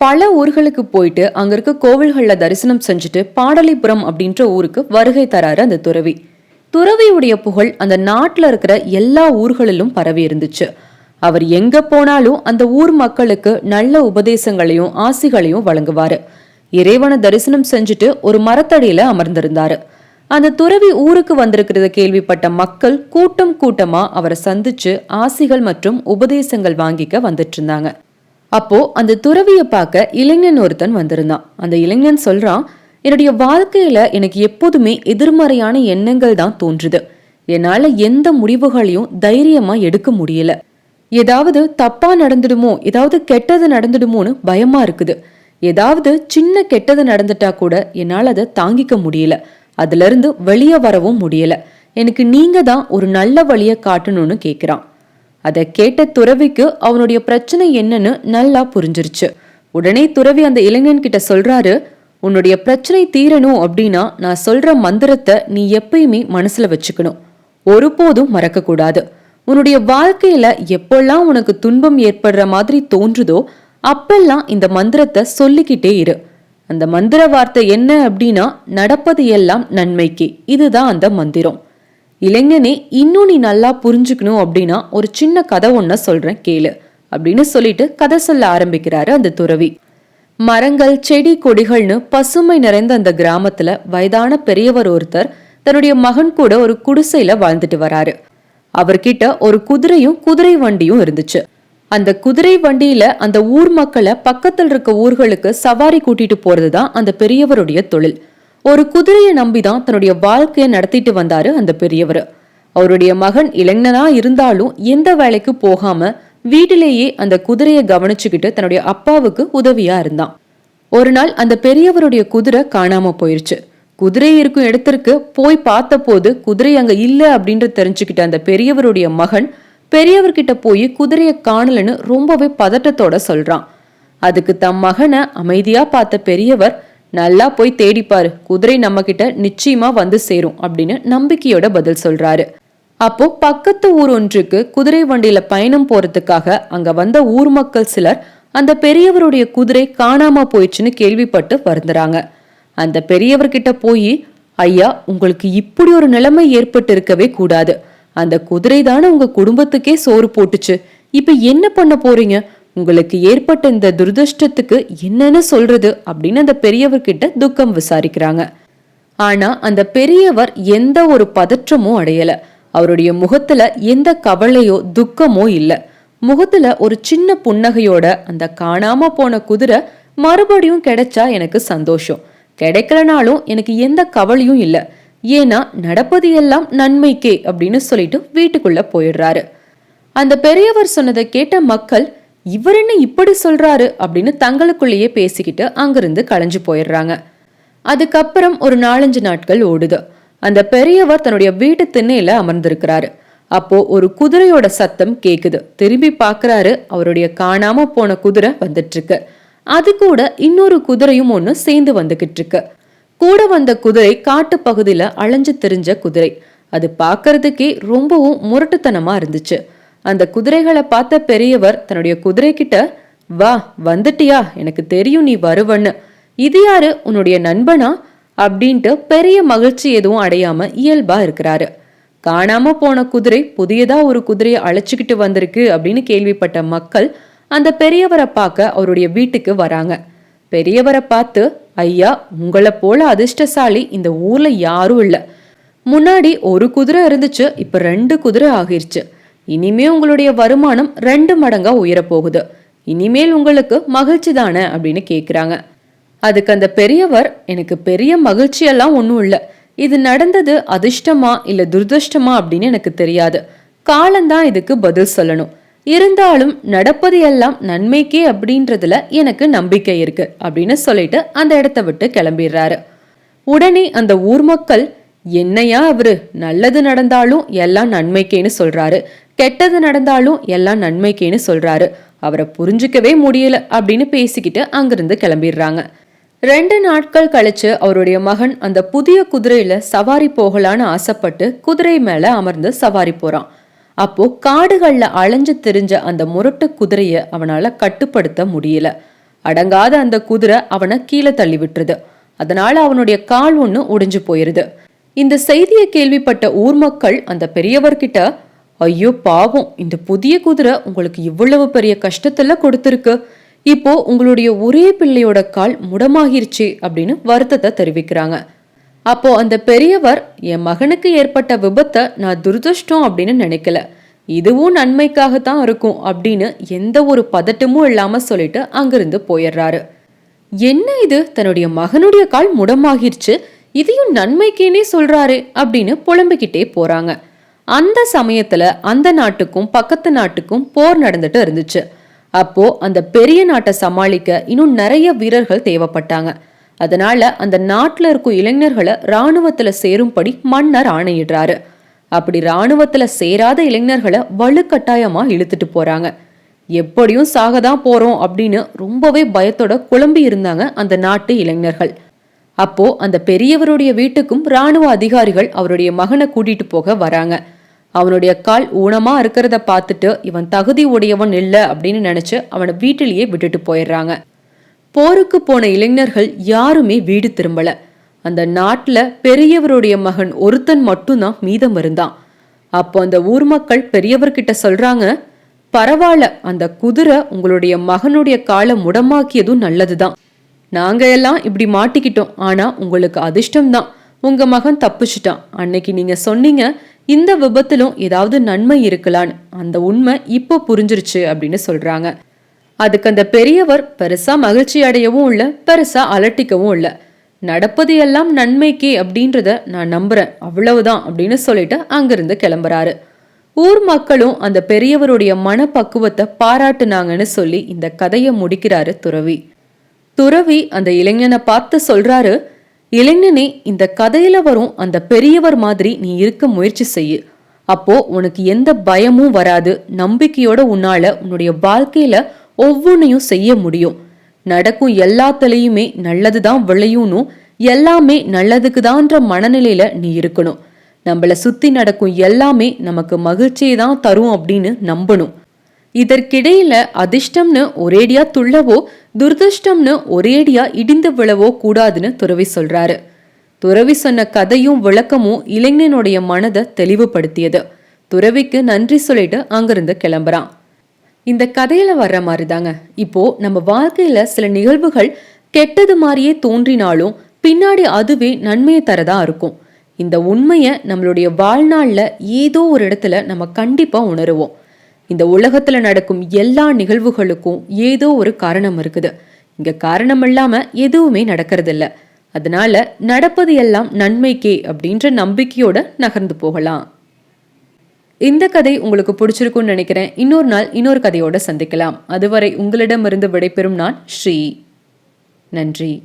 பல ஊர்களுக்கு போயிட்டு அங்க இருக்க கோவில்களில் தரிசனம் செஞ்சுட்டு பாடலிபுரம் அப்படின்ற ஊருக்கு வருகை தராரு அந்த துறவி. துறவியுடைய புகழ் அந்த நாட்டில் இருக்கிற எல்லா ஊர்களிலும் பரவி இருந்துச்சு. அவர் எங்க போனாலும் அந்த ஊர் மக்களுக்கு நல்ல உபதேசங்களையும் ஆசிகளையும் வழங்குவாரு. இறைவனை தரிசனம் செஞ்சுட்டு ஒரு மரத்தடியில அமர்ந்திருந்தாரு. அந்த துறவி ஊருக்கு வந்திருக்கிறத கேள்விப்பட்ட மக்கள் கூட்டம் கூட்டமா அவரை சந்திச்சு ஆசிகள் மற்றும் உபதேசங்கள் வாங்கிக்க வந்துட்டு இருந்தாங்க. அப்போ அந்த துறவியை பார்க்க இளைஞன் ஒருத்தன் வந்திருந்தான். அந்த இளைஞன் சொல்றான் என்னுடைய வாழ்க்கையில எனக்கு எப்போதுமே எதிர்மறையான எண்ணங்கள் தான் தோன்றுது. என்னால எந்த முடிவுகளையும் தைரியமா எடுக்க முடியல. ஏதாவது தப்பா நடந்துடுமோ ஏதாவது கெட்டது நடந்துடுமோன்னு பயமா இருக்குது. ஏதாவது சின்ன கெட்டது நடந்துட்டா கூட என்னால் அதை தாங்கிக்க முடியல. அதுல இருந்து வெளியே வரவும் முடியல. எனக்கு நீங்க தான் ஒரு நல்ல வழியை காட்டணும்னு கேட்குறான் அதை கேட்ட துறவிக்கு அவனுடைய பிரச்சனை என்னன்னு நல்லா புரிஞ்சிருச்சு. உடனே துறவி அந்த இளைஞன் கிட்ட சொல்றாரு உன்னுடைய பிரச்சனை தீரணும் அப்படின்னா நான் சொல்ற மந்திரத்தை நீ எப்பயுமே மனசுல வச்சுக்கணும். ஒருபோதும் மறக்க கூடாது உன்னுடைய வாழ்க்கையில எப்பெல்லாம் உனக்கு துன்பம் ஏற்படுற மாதிரி தோன்றுதோ அப்பெல்லாம் இந்த மந்திரத்தை சொல்லிக்கிட்டே இரு. அந்த மந்திர வார்த்தை என்ன அப்படின்னா நடப்பது எல்லாம் நன்மைக்கு. இதுதான் அந்த மந்திரம். இளைஞனே இன்னும் நீ நல்லா புரிஞ்சுக்கணும் அப்படின்னா ஒரு சின்ன கதை ஒன்ன சொல்றேன் கேளு அப்படின்னு சொல்லிட்டு கதை சொல்ல ஆரம்பிக்கிறாரு அந்த துறவி. மரங்கள் செடி கொடிகள்னு பசுமை நிறைந்த அந்த கிராமத்துல வயதான பெரியவர் ஒருத்தர் தன்னுடைய மகன் கூட ஒரு குடிசையில வாழ்ந்துட்டு வராரு. அவர்கிட்ட ஒரு குதிரையும் குதிரை வண்டியும் இருந்துச்சு. அந்த குதிரை வண்டியில அந்த ஊர் மக்களை பக்கத்தில் இருக்க ஊர்களுக்கு சவாரி கூட்டிட்டு போறதுதான் அந்த பெரியவருடைய தொழில். ஒரு குதிரையை நம்பிதான் தன்னுடைய வாழ்க்கையை நடத்திட்டு வந்தாரு அந்த பெரியவர். அவருடைய மகன் இளைஞனா இருந்தாலும் எந்த வேலைக்கு போகாம வீட்டிலேயே அந்த குதிரையை கவனிச்சுக்கிட்டு தன்னுடைய அப்பாவுக்கு உதவியா இருந்தான். ஒரு நாள் அந்த பெரியவருடைய குதிரை காணாம போயிருச்சு. குதிரை இருக்கும் இடத்திற்கு போய் பார்த்தபோது குதிரை அங்க இல்ல அப்படின்ற தெரிஞ்சுக்கிட்ட அந்த பெரியவருடைய மகன் பெரியவர்கிட்ட போய் குதிரையை காணலன்னு ரொம்பவே பதட்டத்தோட சொல்றான். அதுக்கு தம் மகனை அமைதியா பார்த்த பெரியவர் நல்லா போய் தேடிப்பாரு. குதிரை நம்ம கிட்ட நிச்சயமா வந்து சேரும் அப்படின்னு நம்பிக்கையோட பதில் சொல்றாரு. அப்போ பக்கத்து ஊர் ஒன்றுக்கு குதிரை வண்டியில பயணம் போறதுக்காக அங்க வந்த ஊர் மக்கள் சிலர் அந்த பெரியவருடைய குதிரை காணாம போயிடுச்சுன்னு கேள்விப்பட்டு வருந்துறாங்க. அந்த பெரியவர்கிட்ட போய் ஐயா உங்களுக்கு இப்படி ஒரு நிலைமை ஏற்பட்டு இருக்கவே கூடாது. அந்த குதிரை தானே உங்க குடும்பத்துக்கே சோறு போட்டுச்சு. இப்ப என்ன பண்ண போறீங்க? உங்களுக்கு ஏற்பட்ட இந்த துரதிருஷ்டத்துக்கு என்னன்னு சொல்றது அப்படின்னு அந்த பெரியவர்கிட்ட துக்கம் விசாரிக்கிறாங்க. ஆனா அந்த பெரியவர் எந்த ஒரு பதற்றமும் அடையல. அவருடைய முகத்துல எந்த கவலையோ துக்கமோ இல்ல. முகத்துல ஒரு சின்ன புன்னகையோட அந்த காணாம போன குதிரை மறுபடியும் கிடைச்சா எனக்கு சந்தோஷம். கிடைக்கலனாலும் எனக்கு எந்த கவலையும் இல்லை. ஏன்னா நடப்பது எல்லாம் நன்மைக்கே அப்படின்னு சொல்லிட்டு வீட்டுக்குள்ள போயிடுறாரு. அந்த பெரியவர் சொன்னதை கேட்ட மக்கள் இவர் என்ன இப்படி சொல்றாரு அப்படின்னு தங்களுக்குள்ளேயே பேசிக்கிட்டு அங்கிருந்து களைஞ்சு போயிடுறாங்க. அதுக்கப்புறம் ஒரு நாலஞ்சு நாட்கள் ஓடுது. அந்த பெரியவர் தன்னுடைய வீட்டு திண்ணையில அமர்ந்திருக்கிறாரு. அப்போ ஒரு குதிரையோட சத்தம் கேக்குது. திரும்பி பாக்குறாரு அவருடைய காணாம போன குதிரை வந்துட்டு இருக்கு அது கூட இன்னொரு குதிரையும் ஒண்ணு சேர்ந்து வந்துகிட்டு இருக்கு கூட வந்த குதிரை காட்டு பகுதியில அலைஞ்சு தெரிஞ்ச குதிரை. அது பார்க்கறதுக்கே ரொம்பவும் முரட்டுத்தனமா இருந்துச்சு. அந்த குதிரைகளை பார்த்த பெரியவர் தன்னுடைய குதிரை கிட்ட வா வந்துட்டியா? எனக்கு தெரியும் நீ வருவன்னு. இது யாரு? உன்னுடைய நண்பனா? அப்படின்ட்டு பெரிய மகிழ்ச்சி எதுவும் அடையாம இயல்பா இருக்கிறாரு. காணாம போன குதிரை புதியதா ஒரு குதிரையை அழைச்சிக்கிட்டு வந்திருக்கு அப்படின்னு கேள்விப்பட்ட மக்கள் அந்த பெரியவரை பார்க்க அவருடைய வீட்டுக்கு வராங்க. பெரியவரை பார்த்து ஐயா உங்களை போல அதிர்ஷ்டசாலி இந்த ஊர்ல யாரும் இல்ல. முன்னாடி ஒரு குதிரை இருந்துச்சு இப்ப ரெண்டு குதிரை ஆகிருச்சு. இனிமே உங்களுடைய வருமானம் ரெண்டு மடங்கா உயரப்போகுது. இனிமேல் உங்களுக்கு மகிழ்ச்சி தானே அப்படின்னு கேக்குறாங்க. அதுக்கு அந்த பெரியவர் எனக்கு பெரிய மகிழ்ச்சியெல்லாம் ஒன்றும் இல்லை. இது நடந்தது அதிர்ஷ்டமா இல்ல துர்திருஷ்டமா? அப்படின்னு எனக்கு தெரியாது. காலந்தான் இதுக்கு பதில் சொல்லணும். இருந்தாலும் நடப்பது எல்லாம் நன்மைக்கே அப்படின்றதுல எனக்கு நம்பிக்கை இருக்கு அப்படின்னு சொல்லிட்டு அந்த இடத்த விட்டு கிளம்பிடுறாரு. உடனே அந்த ஊர் மக்கள் என்னையா அவரு? நல்லது நடந்தாலும் எல்லாம் நன்மைக்கேன்னு சொல்றாரு. கெட்டது நடந்தாலும் எல்லாம் நன்மைக்கேன்னு சொல்றாரு. அவரை புரிஞ்சுக்கவே முடியல அப்படின்னு பேசிக்கிட்டு அங்கிருந்து கிளம்பிடுறாங்க. ரெண்டு நாட்கள் கழிச்சு அவருடைய மகன் அந்த புதிய குதிரையில சவாரி போகலான்னு ஆசைப்பட்டு குதிரை மேல அமர்ந்து சவாரி போறான். அப்போ காடுகள்ல அலைஞ்சு தெரிஞ்ச அந்த முரட்டு குதிரைய அவனால கட்டுப்படுத்த முடியல. அடங்காத அந்த குதிரை அவனை கீழே தள்ளி விட்டுருது. அதனால அவனுடைய கால் ஒன்று உடைஞ்சு போயிருது. இந்த செய்தியை கேள்விப்பட்ட ஊர் மக்கள் அந்த பெரியவர்கிட்ட ஐயோ பாவம் இந்த புதிய குதிரை உங்களுக்கு இவ்வளவு பெரிய கஷ்டத்தில் கொடுத்துருக்கு. இப்போ உங்களுடைய ஒரே பிள்ளையோட கால் முடமாகிருச்சு அப்படின்னு வருத்தத்தை தெரிவிக்கிறாங்க. அப்போ அந்த பெரியவர் என் மகனுக்கு ஏற்பட்ட விபத்தை நான் துரதிருஷ்டம் அப்படின்னு நினைக்கல. இதுவும் நன்மைக்காகத்தான் இருக்கும் அப்படின்னு எந்த ஒரு பதட்டமும் இல்லாம சொல்லிட்டு அங்கிருந்து போயிடுறாரு. என்ன இது? தன்னுடைய மகனுடைய கால் முடமாகிருச்சு. இதையும் நன்மைக்கேனே சொல்றாரு அப்படின்னு புலம்பிக்கிட்டே போறாங்க. அந்த சமயத்துல அந்த நாட்டுக்கும் பக்கத்து நாட்டுக்கும் போர் நடந்துட்டு இருந்துச்சு. அப்போ அந்த பெரிய நாட்டை சமாளிக்க இன்னும் நிறைய வீரர்கள் தேவைப்பட்டாங்க. அதனால அந்த நாட்டுல இருக்கும் இளைஞர்களை ராணுவத்துல சேரும்படி மன்னர் ஆணையிடுறாரு. அப்படி ராணுவத்துல சேராத இளைஞர்களை வலுக்கட்டாயமா இழுத்துட்டு போறாங்க. எப்படியும் சாகதான் போறோம் அப்படின்னு ரொம்பவே பயத்தோட குழம்பி இருந்தாங்க அந்த நாட்டு இளைஞர்கள். அப்போ அந்த பெரியவருடைய வீட்டுக்கும் ராணுவ அதிகாரிகள் அவருடைய மகனை கூட்டிட்டு போக வராங்க. அவனுடைய கால் ஊனமா இருக்கிறத பார்த்துட்டு இவன் தகுதி உடையவன் இல்லை அப்படின்னு நினைச்சு அவனை வீட்டிலேயே விட்டுட்டு போயிடுறாங்க. போருக்கு போன இளைஞர்கள் யாருமே வீடு திரும்பல. அந்த நாட்டில் பெரியவருடைய மகன் ஒருத்தன் மட்டும்தான் மீதம் இருந்தான். அப்போ அந்த ஊர் மக்கள் பெரியவர்கிட்ட சொல்றாங்க பரவாயில்ல அந்த குதிரை உங்களுடைய மகனுடைய காலை முடமாக்கியதும் நல்லதுதான். நாங்கள் எல்லாம் இப்படி மாட்டிக்கிட்டோம். ஆனால் உங்களுக்கு அதிர்ஷ்டம் தான் உங்கள் மகன் தப்பிச்சிட்டான். அன்னைக்கு நீங்கள் சொன்னீங்க இந்த விபத்திலும் ஏதாவது நன்மை இருக்கலான்னு. அந்த உண்மை இப்போ புரிஞ்சிருச்சு அப்படின்னு சொல்கிறாங்க அதுக்கு அந்த பெரியவர் பெருசாக மகிழ்ச்சி அடையவும் இல்லை பெருசாக அலட்டிக்கவும் இல்லை. நடப்பது எல்லாம் நன்மைக்கே அப்படின்றத நான் நம்புறேன். அவ்வளவுதான் அப்படின்னு சொல்லிட்டு அங்கிருந்து கிளம்புறாரு. ஊர் மக்களும் அந்த பெரியவருடைய மனப்பக்குவத்தை பாராட்டுனாங்கன்னு சொல்லி இந்த கதையை முடிக்கிறாரு துறவி. துறவி அந்த இளைஞனை பார்த்து சொல்றாரு இளைஞனே இந்த கதையில வரும் அந்த பெரியவர் மாதிரி நீ இருக்க முயற்சி செய்யு. அப்போ உனக்கு எந்த பயமும் வராது. நம்பிக்கையோட உன்னால உன்னுடைய வாழ்க்கையில ஒவ்வொன்றையும் செய்ய முடியும். நடக்கும் எல்லாத்துலேயுமே நல்லதுதான் விளையும்னு எல்லாமே நல்லதுக்கு தான்ற மனநிலையில நீ இருக்கணும். நம்மளை சுத்தி நடக்கும் எல்லாமே நமக்கு மகிழ்ச்சியை தான் தரும் அப்படின்னு நம்பணும். இதற்கிடையில அதிர்ஷ்டம்னு ஒரேடியா துள்ளவோ துர்திருஷ்டம்னு ஒரேடியா இடிந்து விழவோ கூடாதுன்னு துறவி சொல்றாரு. துறவி சொன்ன கதையும் விளக்கமும் இளைஞனுடைய மனதை தெளிவுபடுத்தியது. துறவிக்கு நன்றி சொல்லிட்டு அங்கிருந்து கிளம்புறான். இந்த கதையில வர்ற மாதிரி தாங்க இப்போ நம்ம வாழ்க்கையில சில நிகழ்வுகள் கெட்டது மாதிரியே தோன்றினாலும் பின்னாடி அதுவே நன்மையை தரதா இருக்கும். இந்த உண்மையை நம்மளுடைய வாழ்நாளில் ஏதோ ஒரு இடத்துல நம்ம கண்டிப்பாக உணருவோம். இந்த உலகத்துல நடக்கும் எல்லா நிகழ்வுகளுக்கும் ஏதோ ஒரு காரணம் இருக்குது. இங்க காரணம் இல்லாம எதுவுமே நடக்கிறதில்ல. அதனால நடப்பது எல்லாம் நன்மைக்கே அப்படின்ற நம்பிக்கையோட நகர்ந்து போகலாம். இந்த கதை உங்களுக்கு பிடிச்சிருக்கும்னு நினைக்கிறேன். இன்னொரு நாள் இன்னொரு கதையோட சந்திக்கலாம். அதுவரை உங்களிடமிருந்து விடைபெறும் நான் ஸ்ரீ. நன்றி.